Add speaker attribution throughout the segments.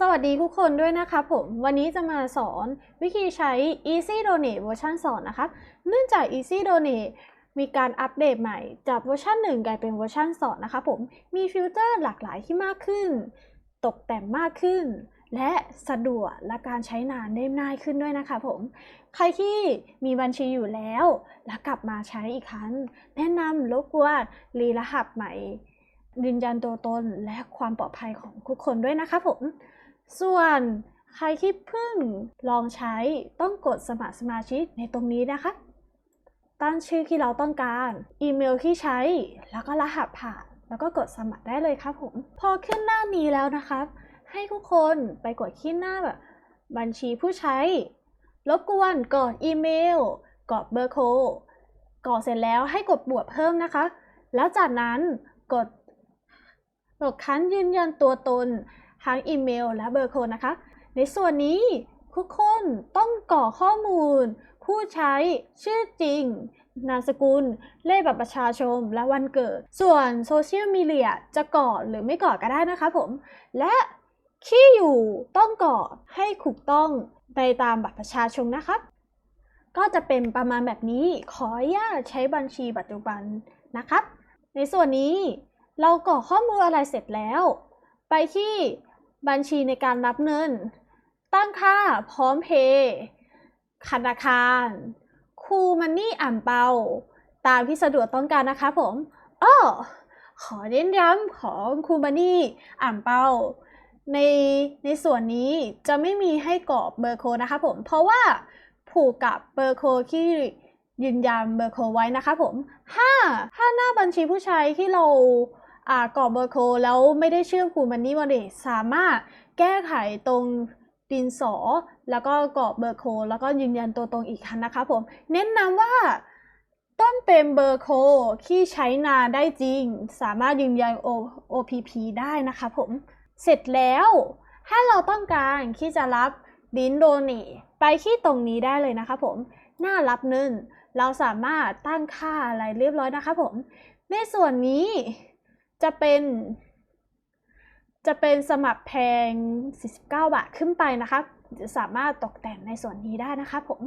Speaker 1: สวัสดีทุกคนด้วยนะคะผม วันนี้จะมาสอนวิธีใช้ Easy Donate เวอร์ชัน2นะคะ เนื่องจาก Easy Donate มีการอัปเดตใหม่จากเวอร์ชัน1กลายเป็นเวอร์ชัน2นะคะผมมีฟิลเตอร์หลากหลายที่มากขึ้น ตกแต่งมากขึ้น และสะดวกและการใช้งานได้ง่ายขึ้นด้วยนะคะผม ใครที่มีบัญชีอยู่แล้ว แล้วกลับมาใช้อีกครั้ง แนะนำรบกวนรีรหัสใหม่ยืนยันตัวตนและความปลอดภัยของทุกคนด้วยนะคะผม ส่วนใครที่เพิ่งลองใช้ต้องกดสมัครสมาชิกในตรงนี้นะคะ ตั้งชื่อที่เราต้องการ อีเมลที่ใช้ แล้วก็รหัสผ่าน แล้วก็กดสมัครได้เลยครับผม พอขึ้นหน้านี้แล้วนะครับ ให้ทุกคนไปกดที่หน้าแบบบัญชีผู้ใช้ รบกวนกดอีเมลกดเบอร์โทรกดเสร็จแล้วให้กดบวกเพิ่มนะคะ แล้วจากนั้นกดกดคันยืนยันตัวตน ทั้งอีเมลและเบอร์โทรนะคะ ในส่วนนี้ทุกคนต้องกรอกข้อมูล ผู้ใช้ชื่อจริง นามสกุล เลขบัตรประชาชนและวันเกิด ส่วนโซเชียลมีเดียจะกรอกหรือไม่กรอกก็ได้นะคะผม และที่อยู่ต้องกรอกให้ถูกต้องไปตามบัตรประชาชนนะครับ ก็จะเป็นประมาณแบบนี้ขออนุญาตใช้บัญชีปัจจุบันนะครับ ในส่วนนี้เรากรอกข้อมูลอะไรเสร็จแล้ว ไปที่ บัญชีในการรับเงิน ตั้งค่าพร้อมเพย์ธนาคาร คูมันนี่อ่านเปา ตามที่สะดวกต้องการนะคะผมอ้อขอเน้นย้ำของคูมันนี่อ่านเปาในในส่วนนี้จะไม่มีให้กรอกเบอร์โคนะคะผม เพราะว่าผูกกับเบอร์โคที่ยืนยันเบอร์โคไว้นะคะผมถ้าถ้าหน้าบัญชีผู้ใช้ที่เรา กรอกเบอร์โค้ดแล้วไม่ได้เชื่อมคูมันนี่วอลเล็ตสามารถแก้ไขตรงดินสอ แล้วก็กรอกเบอร์โค้ดแล้วก็ยืนยันตัวตรงอีกครั้งนะคะผม เน้นย้ำว่าต้องเป็นเบอร์โค้ดที่ใช้งานได้จริง สามารถยืนยัน OPP ได้นะคะผม เสร็จแล้ว ถ้าเราต้องการที่จะรับดินโดนทไปที่ตรงนี้ได้เลยนะคะผม หน้ารับเงิน เราสามารถตั้งค่าอะไรเรียบร้อยนะคะผม ในส่วนนี้ จะเป็น จะเป็นสมัครแพง 49 บาทขึ้นไปนะคะจะสามารถตกแต่งในส่วนนี้ได้นะคะผม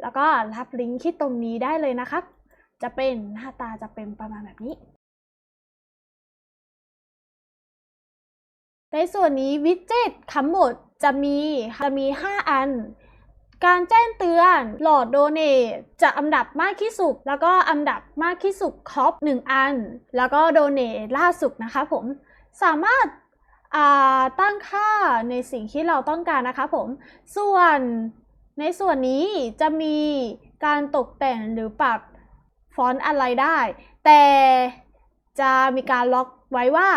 Speaker 1: แล้วก็รับลิงก์ที่ตรงนี้ได้เลยนะครับ จะเป็นหน้าตาจะเป็นประมาณแบบนี้ ในส่วนนี้วิดเจ็ตทั้งหมดจะมีจะมี 5 อัน การแจ้งเตือนหลอดโดเนทจะอันดับมากที่สุด แล้วก็อันดับมากที่สุดครบ1อัน แล้วก็โดเนทล่าสุดนะคะผมสามารถาตั้งค่าในสิ่งที่เราต้องการนะคะผม ส่วนในส่วนนี้จะมีการตกแต่งหรือปรับฟอนต์อะไรได้ แต่จะมีการล็อก ไว้ว่า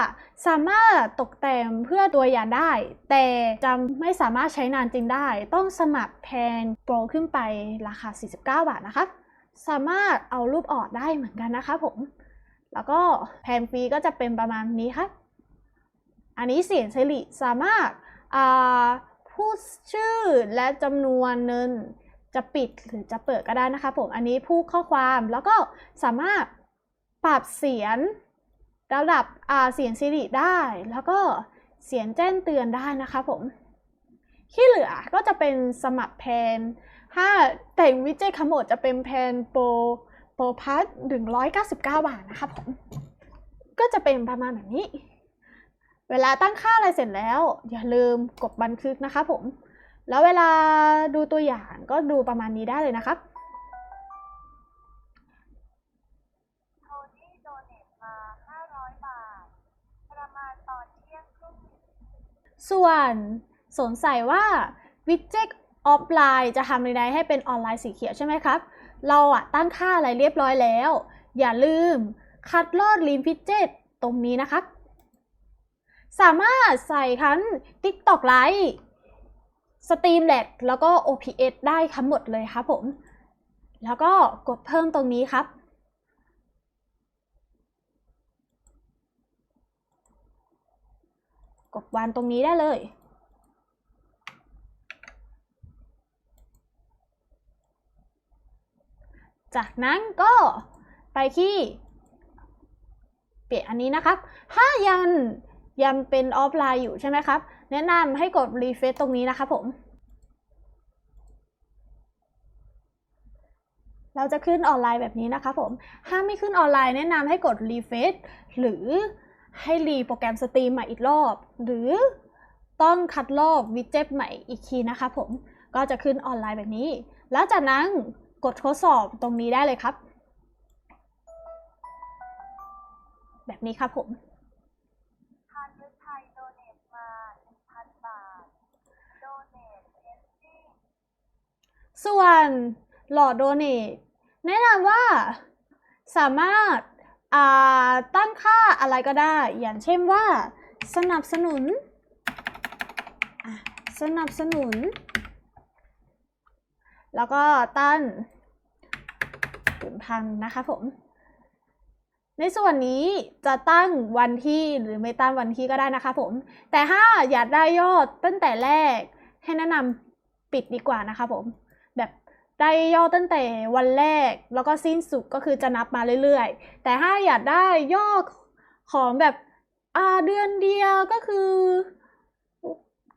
Speaker 1: สามารถตกแต่งเพื่อตัวอย่างได้ แต่จะไม่สามารถใช้นานจริงได้ ต้องสมัครแพนโปรขึ้นไปราคา 49 บาทนะคะสามารถเอารูปออกได้เหมือนกันนะคะผม แล้วก็แพนฟรีก็จะเป็นประมาณนี้ครับอันนี้เสียงสิริสามารถพูดชื่อและจำนวนเงินจะปิดหรือจะเปิดก็ได้นะคะผม อันนี้พูดข้อความแล้วก็สามารถปรับเสียง ระดับเสียงสิริได้ แล้วก็เสียงแจ้งเตือนได้นะคะผม ที่เหลือก็จะเป็นสมัครแพน ถ้าแต่งวิจัยขมวดจะเป็นแพนโปรโปรพัทถึง199บาทนะคะผม ก็จะเป็นประมาณแบบนี้ เวลาตั้งค่าอะไรเสร็จแล้ว อย่าลืมกดบันทึกนะคะผม แล้วเวลาดูตัวอย่างก็ดูประมาณนี้ได้เลยนะครับ ส่วนสงสัยว่าวิดเจ็ตออฟไลน์จะทำยังไงให้เป็นออนไลน์สีเขียวใช่ไหมครับ เราอะตั้งค่าอะไรเรียบร้อยแล้ว อย่าลืมคัดลอดลินพิเจ็ตตรงนี้นะครับสามารถใส่ทั้ง TikTok Lite Streamlabs แล้วก็ OPS ได้ทั้งหมดเลยครับผม แล้วก็กดเพิ่มตรงนี้ครับ กดวางตรงนี้ได้เลย จากนั้นก็ไปที่เปลี่ยนอันนี้นะครับ ถ้ายังยังเป็นออฟไลน์อยู่ใช่ไหมครับ แนะนำให้กดรีเฟซตรงนี้นะคะผม เราจะขึ้นออนไลน์แบบนี้นะคะผม ถ้าไม่ขึ้นออนไลน์แนะนำให้กดรีเฟซหรือ ให้รีโปรแกรมสตรีมใหม่อีกรอบ หรือต้องคัดลอกวิดเจ็ตใหม่อีกทีนะคะผมก็จะขึ้นออนไลน์แบบนี้ แล้วจากนั้นกดทดสอบตรงนี้ได้เลยครับ แบบนี้ครับผม
Speaker 2: ส่
Speaker 1: วนหลอดโดเนทแนะนำว่าสามารถ ตั้งค่าอะไรก็ได้ อย่างเช่นว่า สนับสนุน สนับสนุน แล้วก็ตั้งถึงพันนะคะผม ในส่วนนี้จะตั้งวันที่หรือไม่ตั้งวันที่ก็ได้นะคะผม แต่ถ้าอยากได้ยอดตั้งแต่แรกให้แนะนำปิดดีกว่านะคะผม แบบ ได้ยอดตั้งแต่วันแรกแล้วก็สิ้นสุดก็คือจะนับมาเรื่อยๆ แต่ถ้าอยากได้ยอดของแบบอ่าเดือนเดียวก็คือ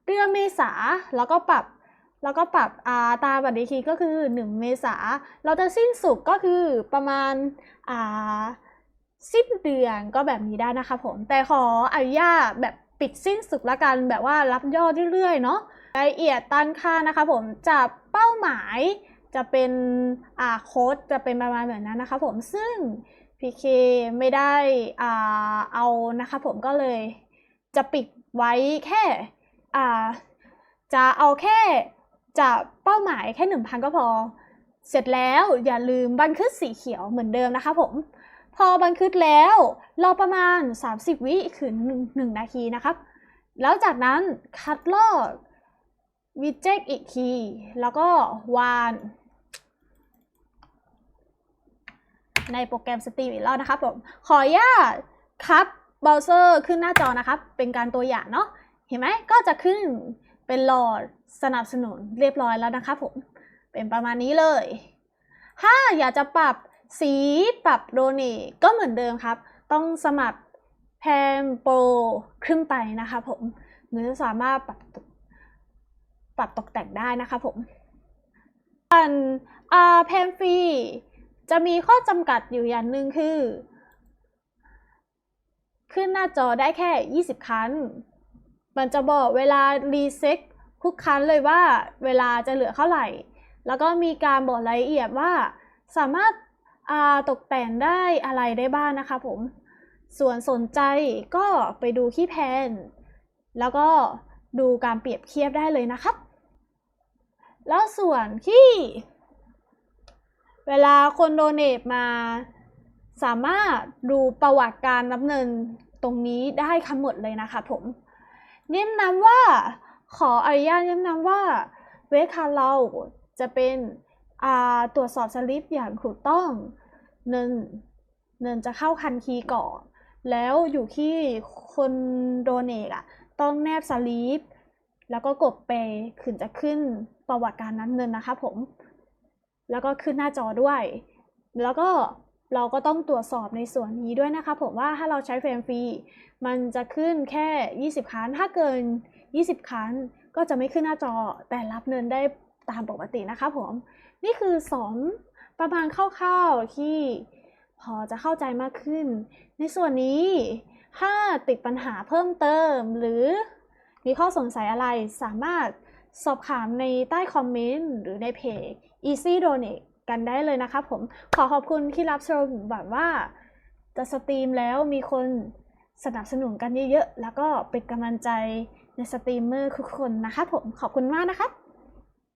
Speaker 1: เดือนเมษาแล้วก็ปรับแล้วก็ปรับอ่าตามบัตรดีคีก็คือ 1 เมษาเราจะสิ้นสุดก็คือประมาณอ่าสิ้นเดือนก็แบบนี้ได้นะคะผม แต่ขออนุญาตแบบปิดสิ้นสุดละกันแบบว่ารับยอดเรื่อยๆเนาะรายละเอียดตั้งค่านะคะผมจะเป้าหมาย จะเป็นอ่าโค้ดจะเป็นประมาณแบบนั้นนะคะผมซึ่ง PK ไม่ได้อ่าเอานะคะผมก็เลยจะปิดไว้แค่อ่าจะเอาแค่จะเป้าหมายแค่ 1,000 ก็พอ เสร็จแล้วอย่าลืมบันทึกสีเขียวเหมือนเดิมนะคะผมพอบันทึกแล้วรอประมาณ 30 วิถึง1นาทีนะครับ แล้วจากนั้นคัดลอกวิดเจ็ตอีกที แล้วก็วาน ในโปรแกรมสตรีมอีกรอบนะครับผม ขออนุญาตครับเบราว์เซอร์ขึ้นหน้าจอนะครับ เป็นการตัวอย่างเนาะ เห็นไหมก็จะขึ้นเป็นหลอดสนับสนุนเรียบร้อยแล้วนะครับผม เป็นประมาณนี้เลย ถ้าอยากจะปรับสีปรับโดเนทก็เหมือนเดิมครับ ต้องสมัครแพมโปรขึ้นไปนะคะผมหรือสามารถปรับปรับตกแต่งได้นะคะผมส่วนอ่าแพมฟรี จะมีข้อจำกัดอยู่อย่างหนึ่งคือ ขึ้นหน้าจอได้แค่ 20 ครั้ง มันจะบอกเวลารีเซ็ตทุกครั้งเลยว่าเวลาจะเหลือเท่าไหร่ แล้วก็มีการบอกรายละเอียดว่าสามารถาตกแต่งได้อะไรได้บ้างนะคะผม ส่วนสนใจก็ไปดูที่แพน แล้วก็ดูการเปรียบเทียบได้เลยนะครับ แล้วส่วนที่ เวลาคนโดเนทมา สามารถดูประวัติการนับเงินตรงนี้ได้ทั้งหมดเลยนะคะผมเน้นนำว่าขออนุญาตเน้นนำว่าเวคาเราจะเป็นตรวจสอบสลิปอย่างถูกต้องเงินเงินจะเข้าคันทีก่อน แล้วอยู่ที่คนโดเนทอะต้องแนบสลิปแล้วก็กดเปขึ้นจะขึ้นประวัติการนับเงินนะคะผม แล้วก็ขึ้นหน้าจอด้วย แล้วก็เราก็ต้องตรวจสอบในส่วนนี้ด้วยนะคะผมว่าถ้าเราใช้เฟรมฟรีมันจะขึ้นแค่ 20 ครั้ง ถ้าเกิน 20 ครั้งก็จะไม่ขึ้นหน้าจอ แต่รับเงินได้ตามปกตินะคะผม นี่คือสอนประมาณคร่าวๆที่พอจะเข้าใจมากขึ้น ในส่วนนี้ถ้าติดปัญหาเพิ่มเติมหรือมีข้อสงสัยอะไรสามารถ สอบถามในใต้คอมเมนต์หรือในเพจ Easy Donate กันได้เลยนะคะผมขอขอบคุณที่รับชมแบบว่าจะสตรีมแล้วมีคนสนับสนุนกันเยอะๆ แล้วก็เป็นกำลังใจในสตรีมเมอร์ทุกคนนะคะผมขอบคุณมากนะคะ